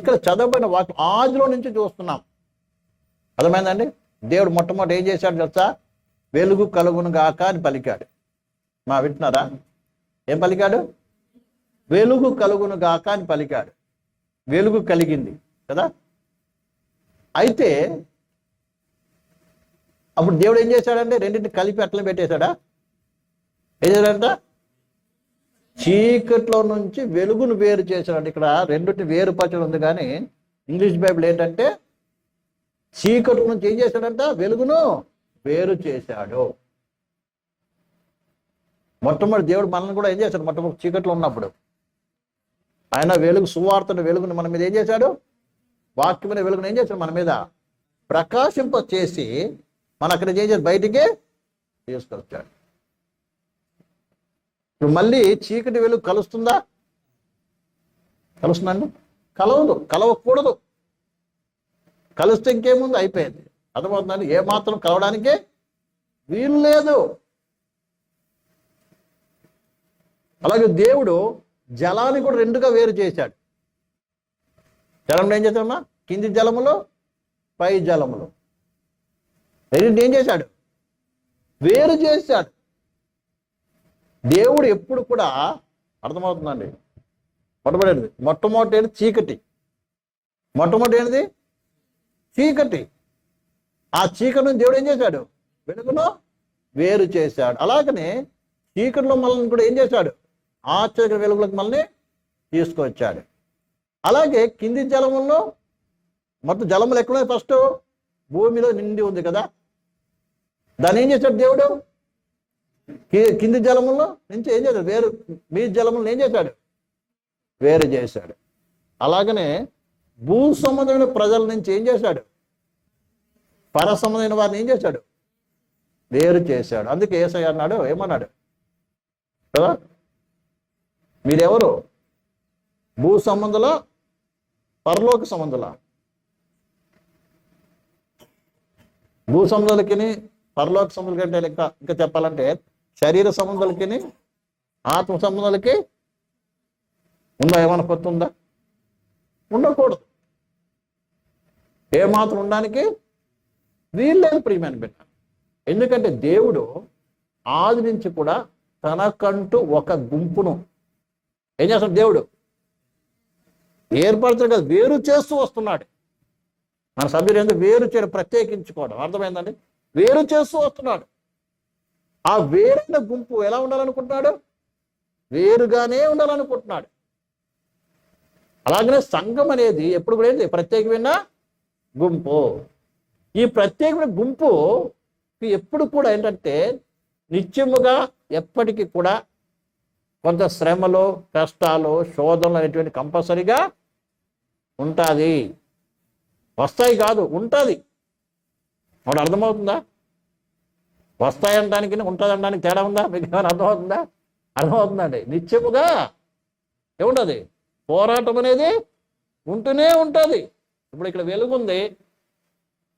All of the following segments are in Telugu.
ఇక్కడ చదవబడిన వాక్యం ఆదిలో నుంచి చూస్తున్నాం. అర్థమైందండి? దేవుడు మొట్టమొదటి ఏం చేశాడు తెలుసా? వెలుగు కలుగును గాక అని పలికాడు. మా వింటున్నారా? ఏం పలికాడు? వెలుగు కలుగును గాక అని పలికాడు. వెలుగు కలిగింది కదా? అయితే అప్పుడు దేవుడు ఏం చేశాడంటే రెండింటిని కలిపి అట్లా పెట్టేశాడా? ఏం చేశాడంట? చీకట్లో నుంచి వెలుగును వేరు చేశాడు. ఇక్కడ రెండింటిని వేరుపరచడం ఉంది కానీ ఇంగ్లీష్ బైబిల్ ఏంటంటే చీకటి నుంచి ఏం చేశాడంట? వెలుగును వేరు చేశాడు. మొట్టమొదటి దేవుడు మనల్ని కూడా ఏం చేశాడు? మొట్టమొదటి చీకట్లో ఉన్నప్పుడు. ఆయన వెలుగు సువార్తను వెలుగును మన మీద ఏం చేశాడు? వాక్యమైన వెలుగును ఏం చేశాడు? మన మీద ప్రకాశింప చేసి మన అక్కడ ఏం చేశాడు? బయటికి తీసుకొచ్చాడు. ఇప్పుడు మళ్ళీ చీకటి వెలుగు కలుస్తుందా? కలుస్తుందండి. కలవదు కలవకూడదు. కలిస్తే ఇంకేముంది? అయిపోయింది. అర్థమవుతుందండి ఏ మాత్రం కలవడానికే వీలు లేదు. అలాగే దేవుడు జలాన్ని కూడా రెండుగా వేరు చేశాడు. జలంలో ఏం చేశాడమ్మా కింది జలములు పై జలములు. రెండింటి ఏం చేశాడు? వేరు చేశాడు. దేవుడు ఎప్పుడు కూడా అర్థమవుతుందండి. మొట్టమొదటిది. మొట్టమొదటి ఏంటి చీకటి. మొట్టమొదటి ఏంటిది? చీకటి. ఆ చీకటి నుంచి దేవుడు ఏం చేశాడు? వెనుకను వేరు చేశాడు. అలాగనే చీకటిలో మనల్ని కూడా ఏం చేశాడు? ఆశ్చర్య వెలుగులకు మనల్ని తీసుకొచ్చాడు. అలాగే కింది జలముల్లో మొత్తం జలములు ఎక్కడున్నాయి? ఫస్ట్ భూమిలో నిండి ఉంది కదా. దాన్ని ఏం చేశాడు దేవుడు? కింది జలముల్లో నుంచి ఏం చేశాడు? వేరు మీ జలములను ఏం చేశాడు? వేరు చేశాడు. అలాగనే భూ సంబంధమైన ప్రజల నుంచి ఏం చేశాడు? పర సంబంధమైన వారిని ఏం చేశాడు? వేరు చేశాడు. అందుకే ఏసయ్య అన్నాడు ఏమన్నాడు? కదా? మీరెవరు? భూ సంబంధుల పరలోక సంబంధుల? భూ సంబంధులకి పరలోక సంబంధుల కంటే ఇంకా ఇంకా చెప్పాలంటే శరీర సంబంధాలకి ఆత్మ సంబంధాలకి ఉందా? ఏమైనా కొత్త ఉందా? ఉండకూడదు. ఏమాత్రం ఉండడానికి వీల్లేదు ప్రియమైన బిడ్డ. ఎందుకంటే దేవుడు ఆది నుంచి కూడా తనకంటూ ఒక గుంపును ఏం చేస్తాడు దేవుడు? ఏర్పరచడు కదా వేరు చేస్తూ వస్తున్నాడు. మన సభ్యులు ఎందుకు వేరు చేయడం? ప్రత్యేకించుకోవడం. అర్థమైందండి? వేరు చేస్తూ వస్తున్నాడు. ఆ వేరైన గుంపు ఎలా ఉండాలనుకుంటున్నాడు? వేరుగానే ఉండాలనుకుంటున్నాడు. అలాగనే సంఘం అనేది ఎప్పుడు కూడా ఏంటి ప్రత్యేకమైన గుంపు. ఈ ప్రత్యేకమైన గుంపు ఎప్పుడు కూడా ఏంటంటే నిత్యముగా ఎప్పటికీ కూడా కొంత శ్రమలు కష్టాలు శోధనలు అనేటువంటి కంపల్సరీగా ఉంటుంది. వస్తాయి కాదు ఉంటుంది. ఒకటి అర్థమవుతుందా? వస్తాయనడానికి ఉంటుందనడానికి తేడా ఉందా? మీకు ఏమైనా అర్థమవుతుందా? అర్థమవుతుందండి. నిత్యముగా ఏముంటుంది? పోరాటం అనేది ఉంటూనే ఉంటుంది. ఇప్పుడు ఇక్కడ వెలుగుంది.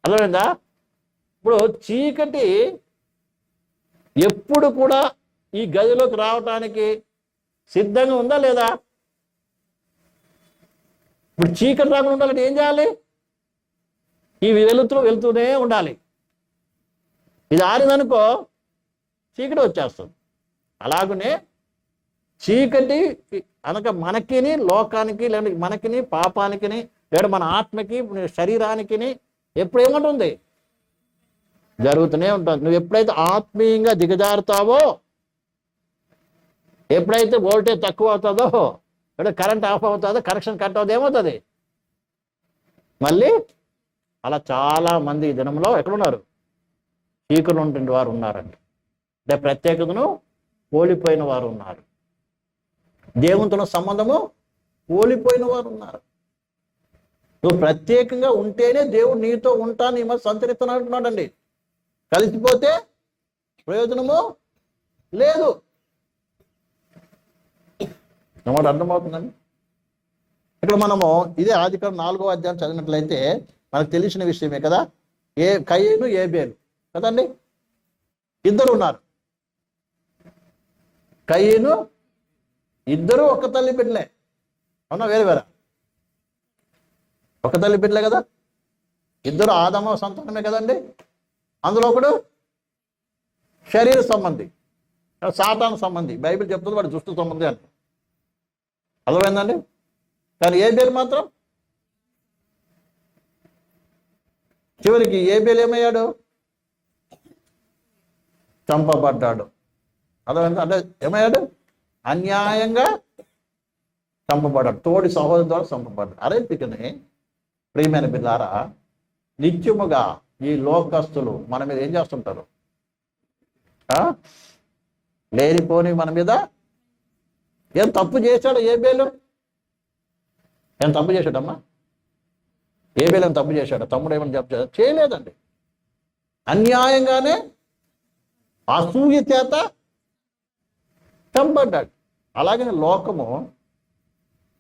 అర్థమైందా? ఇప్పుడు చీకటి ఎప్పుడు కూడా ఈ గదిలోకి రావటానికి సిద్ధంగా ఉందా లేదా? ఇప్పుడు చీకటి రాకుండా ఉండాలంటే ఏం చేయాలి? ఈ వెలుతురు వెళ్తూనే ఉండాలి. ఇది ఆరిందనుకో చీకటి వచ్చేస్తుంది. అలాగనే చీకటి అనక మనకిని లోకానికి లేదంటే మనకిని పాపానికిని లేదా మన ఆత్మకి శరీరానికిని ఎప్పుడు ఏమంటుంది జరుగుతూనే ఉంటుంది. నువ్వు ఎప్పుడైతే ఆత్మీయంగా దిగజారుతావో ఎప్పుడైతే వోల్టేజ్ తక్కువ అవుతుందో లేదా కరెంట్ ఆఫ్ అవుతుందో కనెక్షన్ కట్ అవుతుంది ఏమవుతుంది? మళ్ళీ అలా చాలా మంది ఈ దినంలో ఎక్కడున్నారు? చీకలు వారు ఉన్నారండి. అంటే ప్రత్యేకతను కోల్పోయిన వారు ఉన్నారు. దేవునితో సంబంధము కోల్పోయిన వారు ఉన్నారు. నువ్వు ప్రత్యేకంగా ఉంటేనే దేవుడు నీతో ఉంటాను ఈ మధ్య సంచరిస్తున్నాడు అంటున్నాడండి. కలిసిపోతే ప్రయోజనము లేదు. మాట అర్థమవుతుందండి? ఇక్కడ మనము ఇదే ఆదికారం నాలుగో అధ్యాయం చదివినట్లయితే మనకు తెలిసిన విషయమే కదా? ఏ కయ్యను ఏ బేలు కదండి? ఇద్దరు ఉన్నారు కయ్యను ఇద్దరు ఒక తల్లి బిడ్డలే. అవునా వేరే వేరే? ఒక తల్లి బిడ్డలే కదా? ఇద్దరు ఆదమ సంతానమే కదండి? అందులో ఒకడు శరీర సంబంధి సాతాన సంబంధి. బైబిల్ చెప్తుంది వాడు దుష్టు సంబంధి అని. అర్థమైందండి? కానీ ఏ బేలు మాత్రం చివరికి ఏ బేలు ఏమయ్యాడు? చంపబడ్డాడు. అర్థమైంది? అంటే ఏమయ్యాడు? అన్యాయంగా చంపబడ్డాడు. తోడి సహోదరు ద్వారా చంపబడ్డాడు. అరేపికని ప్రియమైన బిల్లారా నిత్యముగా ఈ లోకస్తులు మన మీద ఏం చేస్తుంటారు? ఆ? లేనిపోని మన మీద ఏం తప్పు చేశాడు ఏ బేలు ఏం తప్పు చేశాడమ్మా? ఏ బేలు తప్పు చేశాడు? తమ్ముడు ఏమైనా చెప్పాడు చేయలేదండి. అన్యాయంగానే అసూయ చేత చంపడ్డాడు అలాగే లోకము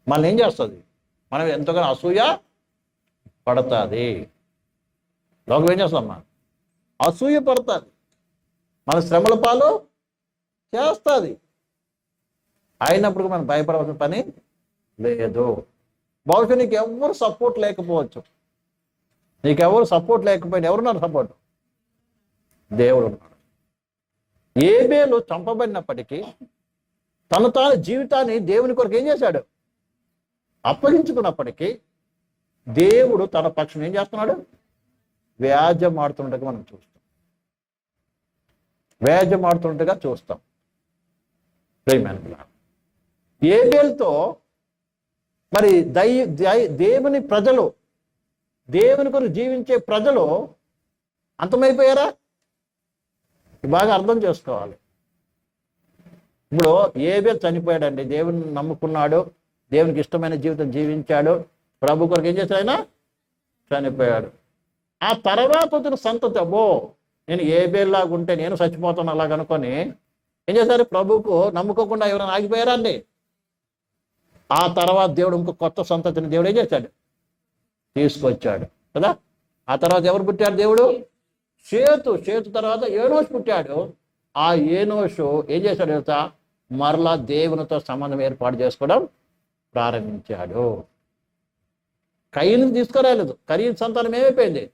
మనల్ని ఏం చేస్తుంది? మనం ఎంతగానో అసూయ పడుతుంది. లోకం ఏం చేస్తుందమ్మా అసూయ పడుతుంది. మన శ్రమల పాలు చేస్తుంది. అయినప్పుడు మనం భయపడవలసిన పని లేదు. బహుశా నీకు ఎవరు సపోర్ట్ లేకపోవచ్చు. నీకెవరు సపోర్ట్ లేకపోయినా ఎవరున్నారు సపోర్ట్ దేవుడు ఉన్నాడు. ఏబేలు చంపబడినప్పటికీ తన తాను జీవితాన్ని దేవుని కొరకు ఏం చేశాడు? అప్పగించుకున్నప్పటికీ దేవుడు తన పక్షం ఏం చేస్తున్నాడు? వ్యాజ్యం ఆడుతుండగా మనం చూస్తాం. వ్యాజ్యం ఆడుతుండగా చూస్తాం ఏబేల్తో మరి దై దై- దేవుని ప్రజలు దేవుని కొరకు జీవించే ప్రజలు అంతమైపోయారా? బాగా అర్థం చేసుకోవాలి. ఇప్పుడు ఏబేల్ చనిపోయాడండి. దేవుని నమ్ముకున్నాడు. దేవునికి ఇష్టమైన జీవితం జీవించాడు. ప్రభు కొరకు ఏం చేశాడు ఆయన? చనిపోయాడు. ఆ తర్వాత వచ్చిన సంతతి అబ్బో నేను ఏబేల్లాగా ఉంటే నేను చచ్చిపోతాను అలాగ అనుకొని ఏం చేశారు? ప్రభువుకు నమ్ముకోకుండా ఎవరైనా ఆగిపోయారండి ఆ తర్వాత దేవుడు ఇంకో కొత్త సంతతిని దేవుడు ఏం చేశాడు? తీసుకొచ్చాడు. కదా? ఆ తర్వాత ఎవరు పుట్టాడు దేవుడు? చేతు చేతు తర్వాత ఏనోష్ పుట్టాడు. ఆ ఏనోషు ఏం చేశాడు తెలుసా? మరలా దేవునితో సంబంధం ఏర్పాటు చేసుకోవడం ప్రారంభించాడు. కయ్యను తీసుకురాలేదు. కరీన్ సంతానం ఏమైపోయింది?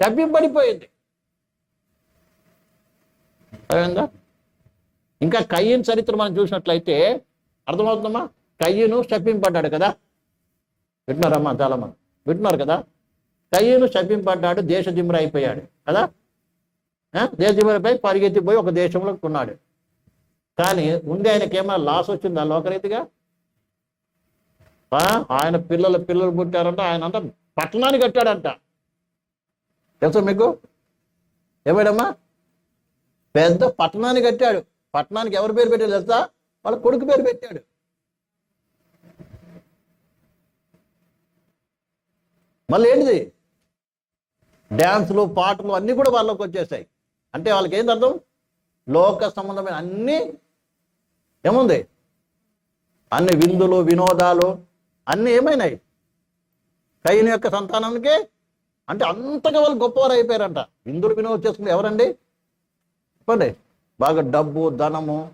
తప్పింపడిపోయింది. అర్థమైందా? ఇంకా కయ్యన్ చరిత్ర మనం చూసినట్లయితే అర్థమవుతుందమ్మా? కయ్యను శపింపడ్డాడు కదా. వింటున్నారమ్మా చాలా వింటున్నారు కదా? కయ్యను శపింపడ్డాడు దేశదిమ్మర అయిపోయాడు కదా? ఆ? పరిగెత్తిపోయి ఒక దేశంలో కొన్నాడు కానీ ఉండే ఆయనకి ఏమైనా లాస్ వచ్చిందా లోకరీతిగా? ఆ? ఆయన పిల్లల పిల్లలు పుట్టారంట ఆయన అంతా పట్టణాన్ని కట్టాడంట. తెలుసా మీకు? ఏమైడమ్మా పెద్ద పట్టణాన్ని కట్టాడు. పట్టణానికి ఎవరి పేరు పెట్టాడు తెలుసా? వాళ్ళ కొడుకు పేరు పెట్టాడు. మళ్ళీ ఏంటిది? డ్యాన్సులు పాటలు అన్నీ కూడా వాళ్ళకి వచ్చేసాయి. అంటే వాళ్ళకి ఏంటి అర్థం? లోక సంబంధమైన అన్ని ఏముంది? అన్ని విందులు వినోదాలు అన్నీ ఏమైనాయి? కయ్యని యొక్క సంతానానికి అంటే అంతగా వాళ్ళు గొప్పవారు అయిపోయారంట. విందులు వినోదం చేసుకుంటే ఎవరండి? చెప్పండి. బాగా డబ్బు ధనము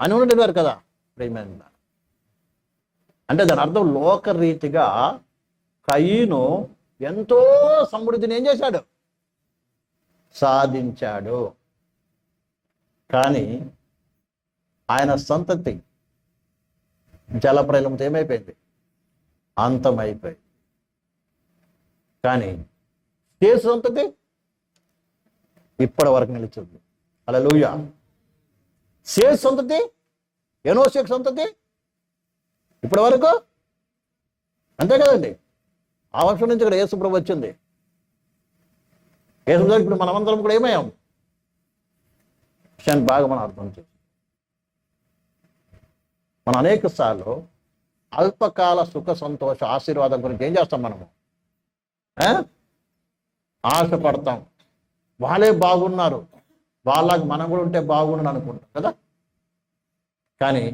అని ఉండేవారు కదా ప్రేమైన అంటే దాని అర్థం లోకరీతిగా కయ్యను ఎంతో సమృద్ధిని ఏం చేశాడు? సాధించాడు. కానీ ఆయన సంతతి జలప్రలయంతో ఏమైపోయింది? అంతమైపోయింది. కానీ కేసు సంతతి ఇప్పటి వరకు నిలిచింది. అలా లూయ సేస్ సంతతి ఎనోషేక్ సంతతి ఇప్పటి వరకు అంతే కదండి. ఆ వంశం నుంచి ఇక్కడ యేసుప్రభు వచ్చింది. యేసుప్రభు ఇప్పుడు మనమందరం కూడా ఏమయ్యాం? విషయాన్ని బాగా మనం అర్థం చేసి మనం అనేక సార్లు అల్పకాల సుఖ సంతోష ఆశీర్వాదం గురించి ఏం చేస్తాం మనము? ఆశపడతాం. వాళ్ళే బాగున్నారు. వాళ్ళకి మనం కూడా ఉంటే బాగుండు అనుకుంటాం కదా? కానీ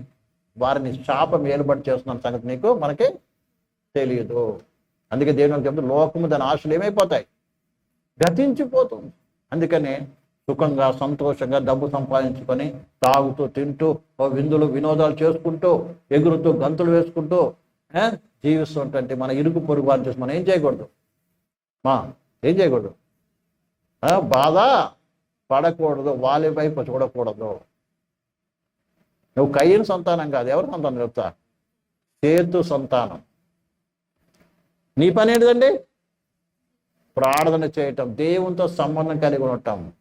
వారిని శాపం ఏలుబడి చేస్తున్న సంగతి నీకు మనకి తెలియదు. అందుకే దేవుని చెప్తే లోకము దాని ఆశలు ఏమైపోతాయి? గతించిపోతుంది. అందుకనే సుఖంగా సంతోషంగా డబ్బు సంపాదించుకొని తాగుతూ తింటూ విందులు వినోదాలు చేసుకుంటూ ఎగురుతూ గంతులు వేసుకుంటూ జీవిస్తుంటే మన ఇరుకు పొరుగు వారిని చూసి మనం ఏం చేయకూడదు? మా ఏం చేయకూడదు? ఆ, బాధ పడకూడదు వాళ్ళ వైపు చూడకూడదు. నువ్వు కయ్యని సంతానం కాదు ఎవరి సంతానం చెప్తా సేతు సంతానం. నీ పని ఏంటిదండి? ప్రార్థన చేయటం దేవునితో సంబంధం కలిగి ఉండటం.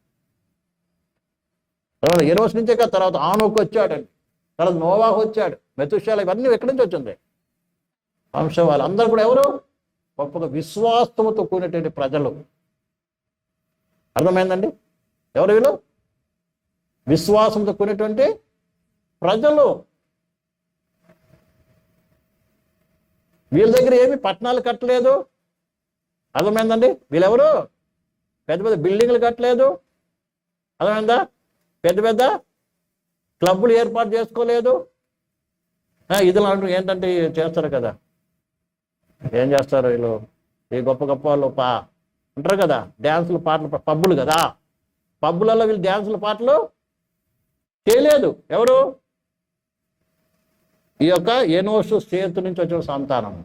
తర్వాత ఏ రోజు నుంచే కదా తర్వాత ఆనోకు వచ్చాడండి. తర్వాత నోవాహు వచ్చాడు. మెతుషాలు ఇవన్నీ ఎక్కడి నుంచి వచ్చింది? వంశం వాళ్ళందరూ కూడా ఎవరు? గొప్పగా విశ్వాసముతో కూడినటువంటి ప్రజలు. అర్థమైందండి? ఎవరు వీళ్ళు? విశ్వాసంతో కూడినటువంటి ప్రజలు. వీళ్ళ దగ్గర ఏమి పట్టణాలు కట్టలేదు. అర్థమైందండి? వీళ్ళెవరు? పెద్ద పెద్ద బిల్డింగ్లు కట్టలేదు. అర్థమైందా? పెద్ద పెద్ద క్లబ్బులు ఏర్పాటు చేసుకోలేదు. ఇది లాంటి ఏంటంటే చేస్తారు కదా? ఏం చేస్తారు వీళ్ళు? ఈ గొప్ప గొప్ప వాళ్ళు పా ఉంటారు కదా? డ్యాన్సులు పాటలు పబ్బులు కదా? పబ్బులలో వీళ్ళు డ్యాన్సుల పాటలు చేయలేదు. ఎవరు? ఈ యొక్క ఎనోసు సేతు నుంచి వచ్చిన సంతానం.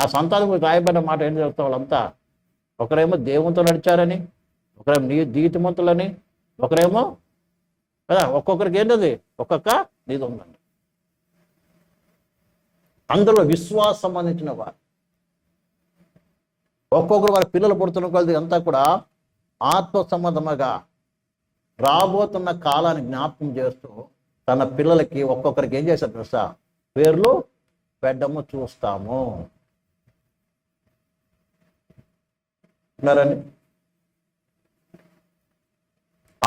ఆ సంతానం రాయబడిన మాట ఏం చెప్తా వాళ్ళంతా? ఒకరేమో దేవునితో నడిచారని ఒకరేమో నీ దీతమంతులని ఒకరేమో కదా ఒక్కొక్కరికి ఏంటది? ఒక్కొక్క నీది ఉందండి అందులో విశ్వాసం సంబంధించిన వారు. ఒక్కొక్కరు వారి పిల్లలు పుడుతున్న కొలది అంతా కూడా ఆత్మ సంబంధముగా రాబోతున్న కాలాన్ని జ్ఞాపకం చేస్తూ తన పిల్లలకి ఒక్కొక్కరికి ఏం చేశారు తెలుసా? పేర్లు పెడ్డము చూస్తాము. ఉన్నారని.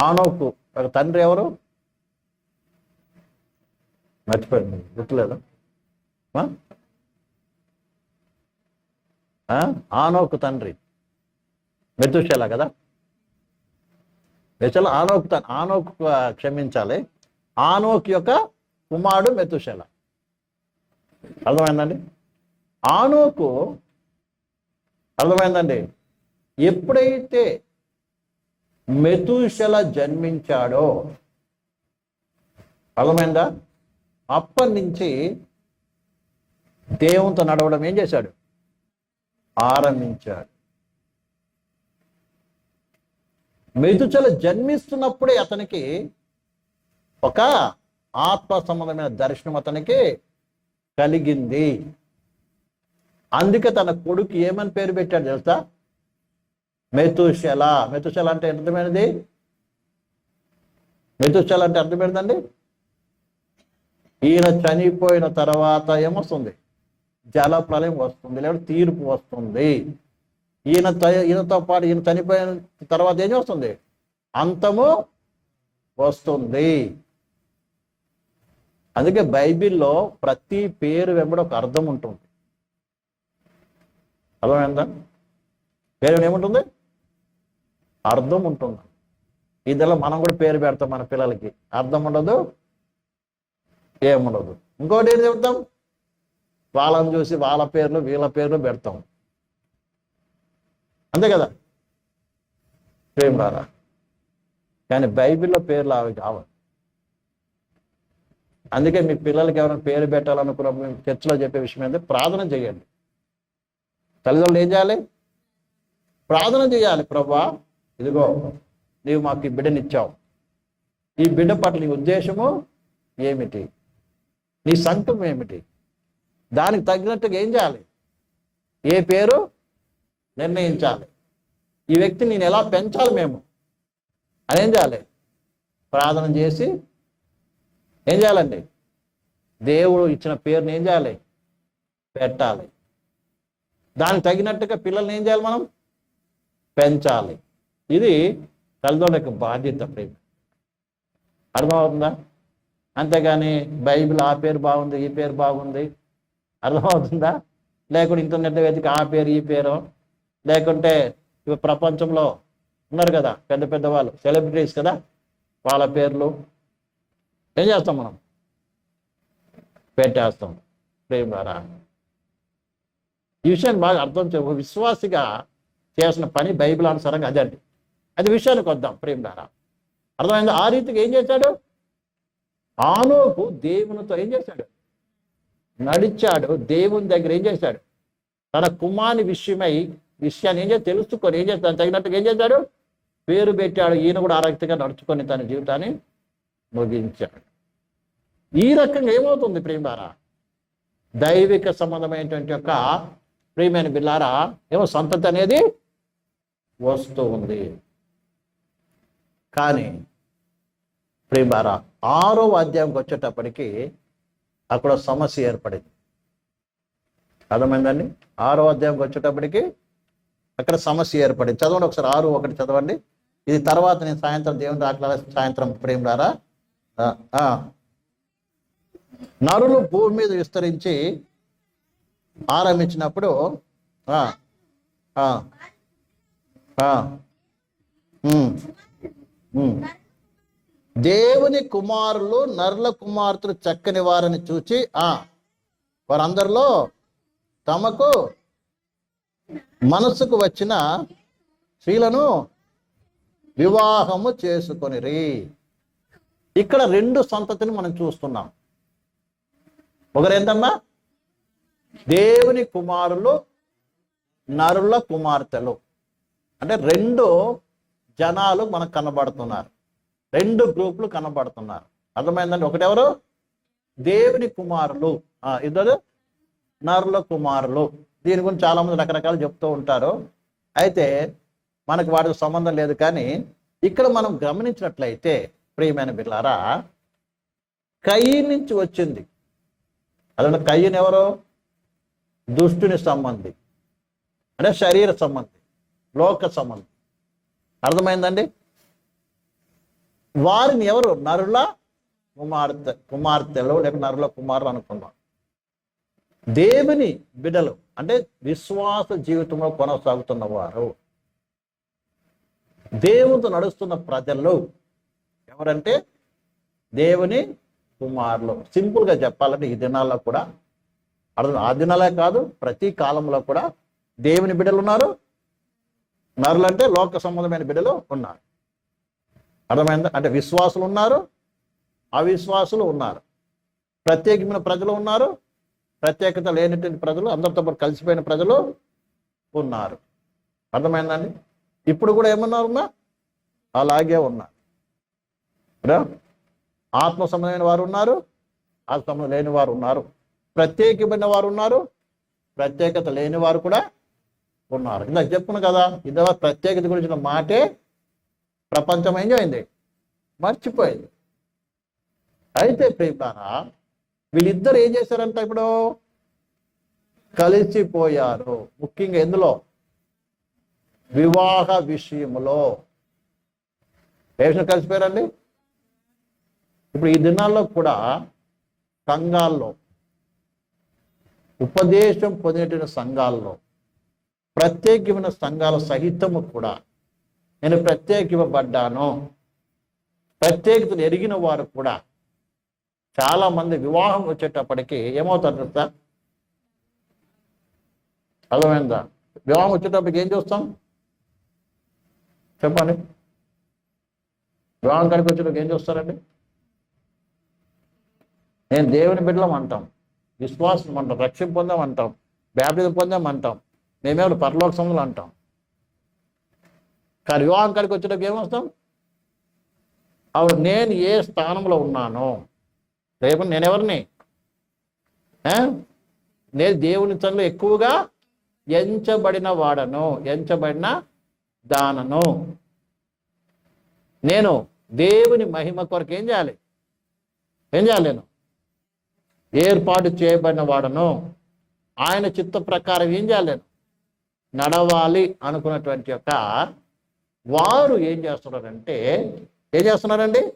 ఆనోకు ఒక తండ్రి ఎవరు? మర్చిపోయింది గుర్తులేదు? ఆ? ఆనోకు తండ్రి. మెతుషేలా కదా? మెతుల ఆనోకు తన ఆనోకు క్షమించాలి. ఆనోక్ యొక్క కుమారుడు మెతుషేల. అర్థమైందండి? ఆనోకు అర్థమైందండి? ఎప్పుడైతే మెతుషెల జన్మించాడో అర్థమైందా? అప్పటి నుంచి దేవునితో నడవడం ఏం చేశాడు? ఆరంభించాడు. మెతుచల జన్మిస్తున్నప్పుడే అతనికి ఒక ఆత్మ సంబంధమైన దర్శనం అతనికి కలిగింది. అందుకే తన కొడుకు ఏమని పేరు పెట్టాడు తెలుసా? మెతుశల. మెతుశల అంటే అర్థమైనది? మెతుశల అంటే అర్థమైనదండి ఈయన చనిపోయిన తర్వాత ఏమొస్తుంది? జల ప్రళయం వస్తుంది లేదంటే తీర్పు వస్తుంది. ఈయన ఈయనతో పాటు ఈయన చనిపోయిన తర్వాత ఏం వస్తుంది అంతము వస్తుంది. అందుకే బైబిల్లో ప్రతి పేరు వెంబడి ఒక అర్థం ఉంటుంది. అర్థమైందా? పేరు ఏముంటుంది? అర్థం ఉంటుంది. ఇదిలో మనం కూడా పేరు పెడతాం మన పిల్లలకి. అర్థం ఉండదు? ఏముండదు ఇంకోటి ఏం చెప్తాం? వాళ్ళని చూసి వాళ్ళ పేర్లు వీళ్ళ పేర్లు పెడతాం. అంతే కదా? ప్రేమ రారా? కానీ బైబిల్లో పేర్లు అవి కావు. అందుకే మీ పిల్లలకి ఎవరైనా పేరు పెట్టాలనుకున్నప్పుడు మేము చర్చలో చెప్పే విషయం ఏంటంటే ప్రార్థన చేయండి. తల్లిదండ్రులు ఏం చేయాలి? ప్రార్థన చేయాలి. ప్రభా ఇదిగో నీవు మాకు ఈ బిడ్డనిచ్చావు. ఈ బిడ్డ పట్ల నీ ఉద్దేశము ఏమిటి? నీ సంకల్పం ఏమిటి? దానికి తగినట్టుగా ఏం చేయాలి? ఏ పేరు నిర్ణయించాలి. ఈ వ్యక్తిని నేను ఎలా పెంచాలి మేము? అని ఏం చేయాలి? ప్రార్థన చేసి ఏం చేయాలండి? దేవుడు ఇచ్చిన పేరుని ఏం చేయాలి? పెట్టాలి. దానికి తగినట్టుగా పిల్లల్ని ఏం చేయాలి మనం? పెంచాలి. ఇది తల్లిదండ్రులకు బాధ్యత ప్రేమ. అర్థమవుతుందా? అంతేగాని బైబిల్ ఆ పేరు బాగుంది ఈ పేరు బాగుంది. అర్థమవుతుందా? లేకుంటే ఇంటర్నెట్ వేదిక ఆ పేరు ఈ పేరు. లేకుంటే ఇవి ప్రపంచంలో ఉన్నారు కదా పెద్ద పెద్ద వాళ్ళు సెలబ్రిటీస్ కదా వాళ్ళ పేర్లు. ఏం చేస్తాం మనం? పెట్టేస్తాం. ప్రేమ ద్వారా ఈ విషయాన్ని బాగా అర్థం చే విశ్వాసిగా చేసిన పని బైబిల్ అనుసారంగా అదే అండి. అది విషయానికి వద్దాం ప్రేమ ద్వారా అర్థమైంది? ఆ రీతికి ఏం చేశాడు? ఆనోకు దేవునితో ఏం చేశాడు? నడిచాడు దేవుని దగ్గర ఏం చేశాడు? తన కుమారుని విషయమై విషయాన్ని ఏం చేసి తెలుసుకొని ఏం చేస్తాను తగినట్టుగా ఏం చేశాడు? పేరు పెట్టాడు. ఈయన కూడా ఆరోగ్యంగా నడుచుకొని తన జీవితాన్ని ముగించాడు. ఈ రకంగా ఏమవుతుంది ప్రేమారా దైవిక సంబంధమైనటువంటి యొక్క ప్రియమైన బిల్లారా ఏమో సంతతి అనేది వస్తూ ఉంది. కానీ ప్రేమారా ఆరో అధ్యాయంకి వచ్చేటప్పటికి అక్కడ సమస్య ఏర్పడింది. అర్థమైందండి? ఆరో అధ్యాయంకి వచ్చేటప్పటికి అక్కడ సమస్య ఏర్పడింది. చదవండి ఒకసారి ఆరు ఒకటి చదవండి. ఇది తర్వాత నేను సాయంత్రం దేవుని రాకల సాయంత్రం ప్రేమరారా నరులు భూమి మీద విస్తరించి ఆరంభించినప్పుడు ఆ, ఆ, ఉమ్. Hmm. దేవుని కుమారులు నరుల కుమార్తెలు చక్కని వారిని చూచి ఆ వారందరిలో తమకు మనసుకు వచ్చిన స్త్రీలను వివాహము చేసుకొనిరి. ఇక్కడ రెండు సంతతిని మనం చూస్తున్నాం. ఒకరేంటమ్మా? దేవుని కుమారులు నరుల కుమార్తెలు. అంటే రెండు జనాలు మనకు కనబడుతున్నారు. రెండు గ్రూపులు కనబడుతున్నారు. అర్థమైందండి? ఒకటెవరు దేవుని కుమారులు. ఇద్దరు? నరుల కుమారులు. దీని గురించి చాలా మంది రకరకాలు చెప్తూ ఉంటారు. అయితే మనకు వాటికి సంబంధం లేదు కానీ ఇక్కడ మనం గమనించినట్లయితే ప్రియమైన బిల్లారా కయ్యి నుంచి వచ్చింది. అదే కయ్యని ఎవరు? దుష్టుని సంబంధి. అంటే శరీర సంబంధి లోక సంబంధి. అర్థమైందండి? వారిని ఎవరు? నరుల కుమార్తె కుమార్తెలు లేక నరుల కుమారులు అనుకున్నాం దేవుని బిడ్డలు అంటే విశ్వాస జీవితంలో కొనసాగుతున్న వారు. దేవునితో నడుస్తున్న ప్రజలు ఎవరంటే? దేవుని కుమారులు. సింపుల్గా చెప్పాలంటే ఈ దినాల్లో కూడా అర్థం ఆ దినాలే కాదు ప్రతి కాలంలో కూడా దేవుని బిడ్డలు ఉన్నారు. నరులు అంటే లోక సంబంధమైన బిడ్డలు ఉన్నారు. అర్థమైందా? అంటే విశ్వాసులు ఉన్నారు అవిశ్వాసులు ఉన్నారు. ప్రత్యేకమైన ప్రజలు ఉన్నారు ప్రత్యేకత లేనటువంటి ప్రజలు అందరితో పాటు కలిసిపోయిన ప్రజలు ఉన్నారు. అర్థమైందండి ఇప్పుడు కూడా ఏమన్నారున్నా అలాగే ఉన్నారు. ఆత్మ సంబంధమైన వారు ఉన్నారు ఆత్మ లేని వారు ఉన్నారు. ప్రత్యేకమైన వారు ఉన్నారు ప్రత్యేకత లేని వారు కూడా ఉన్నారు. ఇందాక చెప్పును కదా ఇదే ప్రత్యేకత గురించిన మాటే ప్రపంచం ఏం చేయింది మర్చిపోయింది. అయితే ప్రేమారా వీళ్ళిద్దరు ఏం చేశారంట ఇప్పుడు? కలిసిపోయారు. ముఖ్యంగా ఎందులో? వివాహ విషయంలో ఏ విషయం కలిసిపోయారండి? ఇప్పుడు ఈ దినాల్లో కూడా సంఘాల్లో ఉపదేశం పొందేట సంఘాల్లో ప్రత్యేకమైన సంఘాల సహితము కూడా నేను ప్రత్యేకివ్వబడ్డాను. ప్రత్యేకతను ఎరిగిన వారు కూడా చాలామంది వివాహం వచ్చేటప్పటికి ఏమవుతారు తెలుసా? అర్థమైందా? వివాహం వచ్చేటప్పటికి ఏం చూస్తాం? చెప్పండి. వివాహం కాడికి వచ్చేటప్పుడు ఏం చూస్తారండి? నేను దేవుని బిడ్డలం అంటాం. విశ్వాసం అంటాం. రక్షణ పొందాం అంటాం. బ్యాప్టిజం పొందాం అంటాం. మేమేమైనా పరలోక సములు అంటాం. కానీ వివాహం కాడికి వచ్చేటప్పుడు ఏమొస్తాం అవును నేను ఏ స్థానంలో ఉన్నాను. రేపు నేనెవరిని నేను దేవుని తనలో ఎక్కువగా ఎంచబడిన వాడను ఎంచబడిన దానను. నేను దేవుని మహిమ కొరకు ఏం చేయాలి? ఏం చేయాలి నేను? ఏర్పాటు చేయబడిన వాడను. ఆయన చిత్త ప్రకారం ఏం చేయాలి నేను? నడవాలి అనుకున్నటువంటి యొక్క వారు ఏం చేస్తున్నారంటే ఏం చేస్తున్నారండి?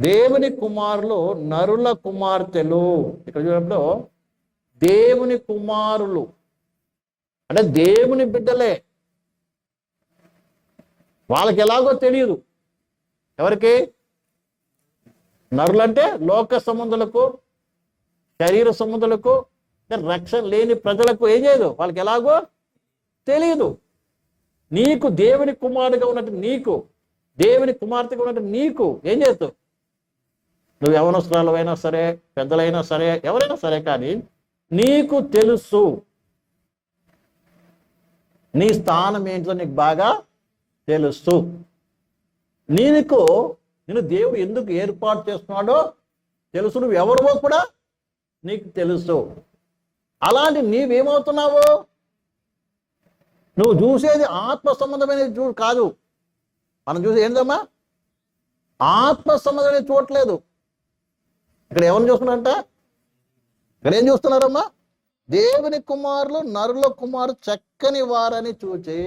దేవుని కుమారులు నరుల కుమార్తెలు. ఇక్కడ చూసినప్పుడు దేవుని కుమారులు. అంటే దేవుని బిడ్డలే. వాళ్ళకి ఎలాగో తెలియదు. ఎవరికి? నరులంటే లోక సంబంధులకు శరీర సంబంధులకు రక్షణ లేని ప్రజలకు ఏం చేయదు? వాళ్ళకి ఎలాగో తెలియదు నీకు దేవుని కుమారుడిగా ఉన్నట్టు నీకు దేవుని కుమార్తెగా ఉన్నట్టు నీకు ఏం చేస్తావు నువ్వు యవనస్తురాలు అయినా సరే పెద్దలైనా సరే ఎవరైనా సరే కానీ నీకు తెలుసు. నీ స్థానం ఏంటో నీకు బాగా తెలుసు. నీకు నేను దేవుడు ఎందుకు ఏర్పాటు చేస్తున్నాడో తెలుసు. నువ్వు ఎవరివో కూడా నీకు తెలుసు. అలాంటి నీవేమవుతున్నావు? నువ్వు చూసేది ఆత్మ సంబంధమైన చూ కాదు. మనం చూసి ఏంటమ్మా ఆత్మ సంబంధమైన చూడట్లేదు. ఇక్కడ ఎవరిని చూస్తున్నారంట? ఇక్కడ ఏం చూస్తున్నారమ్మా? దేవుని కుమారులు నరుల కుమారు చక్కని వారని చూచి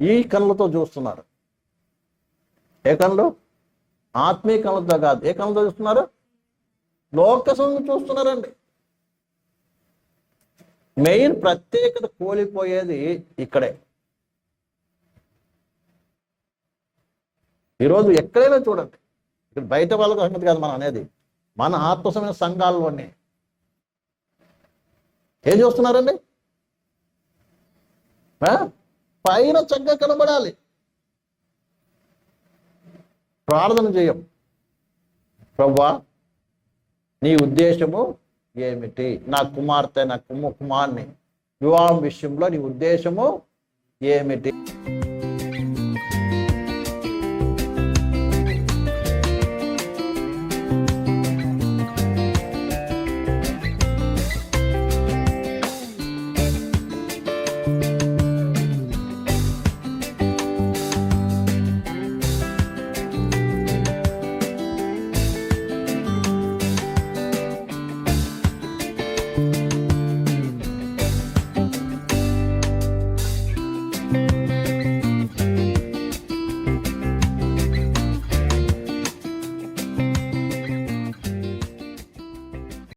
ఈ కళ్ళతో చూస్తున్నారు. ఏ కళ్ళు ఆత్మీయ కళ్ళతో కాదు. ఏ కళ్ళతో చూస్తున్నారు? లోక సంగతి చూస్తున్నారండి. మెయిన్ ప్రత్యేకత కోల్పోయేది ఇక్కడే. ఈరోజు ఎక్కడైనా చూడండి. ఇక్కడ బయట వాళ్ళకు సంగతి కాదు మనం అనేది. మన ఆత్మసమైన సంఘాల్లోనే. ఏం చూస్తున్నారండి? పైన చక్కగా కనబడాలి. ప్రార్థన చేయం. ప్రవ్వా నీ ఉద్దేశము ఏమిటి? నా కుమార్తె నా కుమ కుమార్ని. వివాహం విషయంలో నీ ఉద్దేశము ఏమిటి?